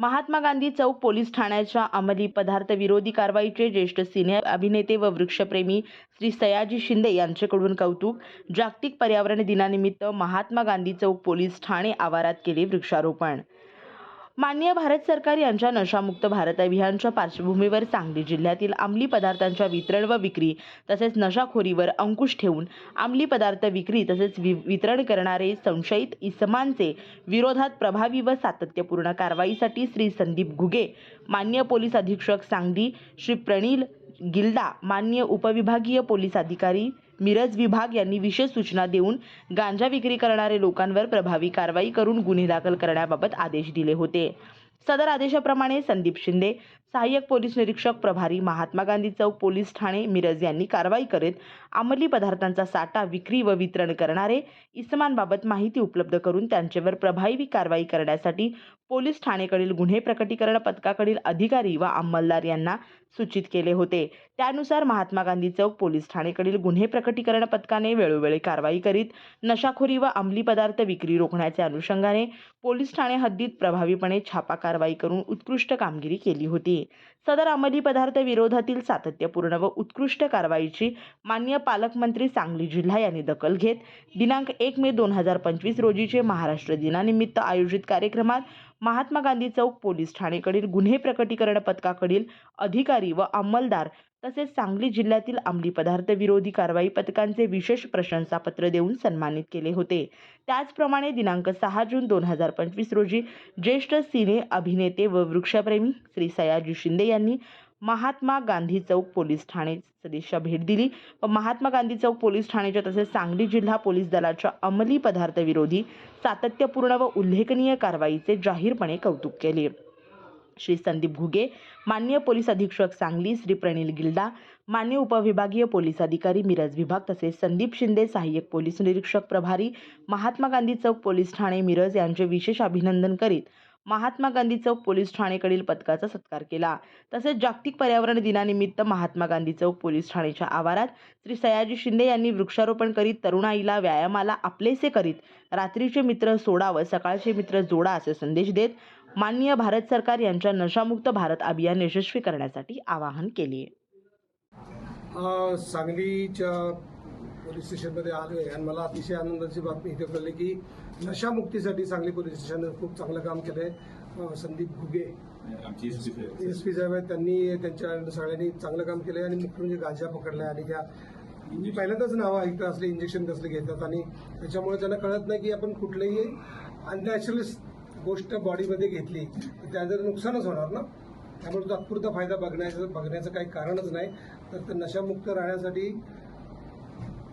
महात्मा गांधी चौक police ठाण्याच्या अंमली पदार्थ विरोधी कारवाईचे ज्येष्ठ सिनियर अभिनेते व वृक्षप्रेमी श्री सयाजी शिंदे यांच्याकडून कौतुक. जागतिक पर्यावरण दिनानिमित्त महात्मा गांधी चौक पोलीस ठाणे आवारात केले वृक्षारोपण. माननीय भारत सरकार यांच्या नशामुक्त भारत अभियानच्या पार्श्वभूमीवर सांगली जिल्ह्यातील अंमली पदार्थांच्या वितरण व विक्री तसेच नशाखोरीवर अंकुश ठेवून अंमली पदार्थ विक्री तसेच वि वितरण करणारे संशयित इसमांचे विरोधात प्रभावी व सातत्यपूर्ण कारवाईसाठी श्री संदीप घुगे मान्य पोलीस अधीक्षक सांगली श्री प्रणील गिल्दा मान्य उपविभागीय पोलीस अधिकारी मिरज विभाग यांनी विशेष सूचना देऊन गांजा विक्री करणारे लोकांवर प्रभावी कारवाई करून गुन्हे दाखल करण्याबाबत आदेश दिले होते. सदर आदेशाप्रमाणे संदीप शिंदे सहाय्यक पोलीस निरीक्षक प्रभारी महात्मा गांधी चौक पोलीस ठाणे मिरज यांनी कारवाई करीत अंमली पदार्थांचा साठा विक्री व वितरण करणारे इसमांबाबत माहिती उपलब्ध करून त्यांच्यावर प्रभावी कारवाई करण्यासाठी पोलीस ठाणेकडील गुन्हे प्रकटीकरण पथकाकडील अधिकारी व अंमलदार यांना सूचित केले होते. त्यानुसार महात्मा गांधी चौक पोलीस ठाणेकडील गुन्हे प्रकटीकरण पथकाने वेळोवेळी कारवाई करीत नशाखोरी व अंमली पदार्थ विक्री रोखण्याच्या अनुषंगाने पोलीस ठाणे हद्दीत प्रभावीपणे छापा कारवाई करून उत्कृष्ट कामगिरी केली होती. सदर अंमली पदार्थ विरोधातील सातत्यपूर्ण व उत्कृष्ट कारवाईची मान्य पालकमंत्री सांगली जिल्हा यांनी दखल घेत. दिनांक एक मे दोन हजार पंचवीस रोजीचे महाराष्ट्र दिनानिमित्त आयोजित कार्यक्रमात महात्मा गांधी चौक पोलीस ठाणेकडील गुन्हे प्रकटीकरण पथकाकडील अधिकारी व अंमलदार तसेच सांगली जिल्ह्यातील अंमली पदार्थ विरोधी कारवाई पथकांचे विशेष प्रशंसापत्र देऊन सन्मानित केले होते. त्याचप्रमाणे दिनांक सहा जून दोन हजार पंचवीस रोजी ज्येष्ठ सिने अभिनेते व वृक्षप्रेमी श्री सयाजी शिंदे यांनी महात्मा गांधी चौक पोलीस ठाणे सदिशा भेट दिली. व महात्मा गांधी चौक पोलीस ठाण्याच्या तसेच सांगली जिल्हा पोलीस दलाच्या अंमली पदार्थ विरोधी सातत्यपूर्ण व उल्लेखनीय कारवाईचे जाहीरपणे कौतुक केले. श्री संदीप घुगे मान्य पोलीस अधीक्षक सांगली श्री प्रणील गिल्डा मान्य उपविभागीय पोलीस अधिकारी मिरज विभाग तसेच संदीप शिंदे सहाय्यक पोलीस निरीक्षक प्रभारी महात्मा गांधी चौक पोलीस ठाणे मिरज यांचे विशेष अभिनंदन करीत महात्मा गांधी चौक पोलीस ठाणेकडील पथकाचा सत्कार केला. तसेच जागतिक पर्यावरण दिनानिमित्त महात्मा गांधी चौक पोलीस ठाणेच्या आवारात श्री सयाजी शिंदे यांनी वृक्षारोपण करीत तरुणाईला व्यायामाला आपलेसे करीत रात्रीचे मित्र सोडा व सकाळचे मित्र जोडा असे संदेश देत माननीय भारत सरकार यांच्या नशामुक्त भारत अभियान यशस्वी करण्यासाठी आवाहन केले. सांगलीच्या पोलीस स्टेशनमध्ये आलो आहे. आणि मला अतिशय आनंदाची बातमी इथे कळली की नशामुक्तीसाठी सांगली पोलीस स्टेशननं खूप चांगलं काम केलं आहे संदीप घुगे एस पी साहेब आहेत. त्यांनी त्यांच्या सगळ्यांनी चांगलं काम केलं आहे आणि मुख्य म्हणजे गांजा पकडलाय आणि त्या मी पहिल्यांदाच नावं ऐकतं असले इंजेक्शन कसले घेतात आणि त्याच्यामुळे त्यांना कळत नाही की आपण कुठलेही अननॅचरल गोष्ट बॉडीमध्ये घेतली तर त्याचं नुकसानच होणार ना? त्यामुळे तात्पुरता फायदा बघण्याचं बघण्याचं काही कारणच नाही. तर ते नशामुक्त राहण्यासाठी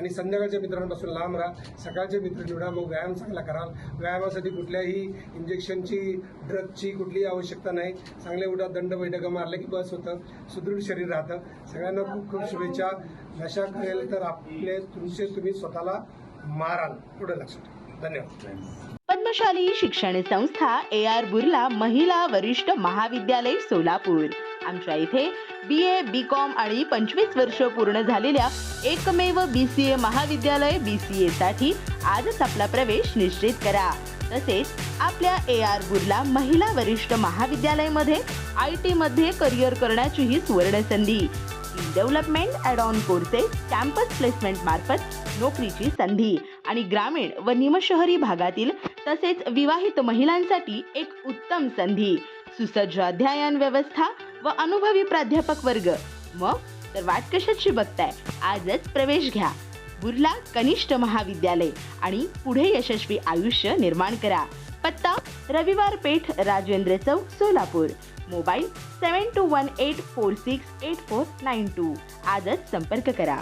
आणि संध्याकाळच्या मित्रांपासून लांब राहा. सकाळचे मित्र निवडा मग व्यायाम चांगला कराल. व्यायामासाठी कुठल्याही इंजेक्शनची ड्रगची कुठलीही आवश्यकता नाही. चांगल्या उठा दंड बैठका मारले की बस होतं. सुदृढ शरीर राहतं. सगळ्यांना खूप खूप शुभेच्छा. नशा करेल तर आपले तुमचे तुम्ही स्वतःला माराल. पुढे लक्षात धन्यवाद. पद्मशाली शिक्षण संस्था ए आर बुर्ला महिला वरिष्ठ महाविद्यालय सोलापूर. आमच्या इथे बी ए बी कॉम आणि पंचवीस वर्ष पूर्ण झालेल्या एकमेव बी सी ए महाविद्यालय बी सी ए साठी आजच आपला प्रवेश निश्चित करा. तसेच आपल्या ए आर बुर्ला महिला वरिष्ठ महाविद्यालयमध्ये आय टी मध्ये करिअर करण्याचीही सुवर्ण संधी development add on courses campus placement मार्फत नोकरीची संधी आणि ग्रामीण व निमशहरी भागातील तसेच विवाहित महिलांसाठी एक उत्तम संधी. सुसज्ज अध्ययन व्यवस्था व अनुभवी प्राध्यापक वर्ग. मग तर वाट कशाची बघताय? आजच प्रवेश घ्या. बुर्ला कनिष्ठ महाविद्यालय आणि पुढे यशस्वी आयुष्य निर्माण करा. पत्ता रविवार पेठ राजेंद्र चौक Solapur. Mobile seven two one eight four six eight four nine two आजच संपर्क करा.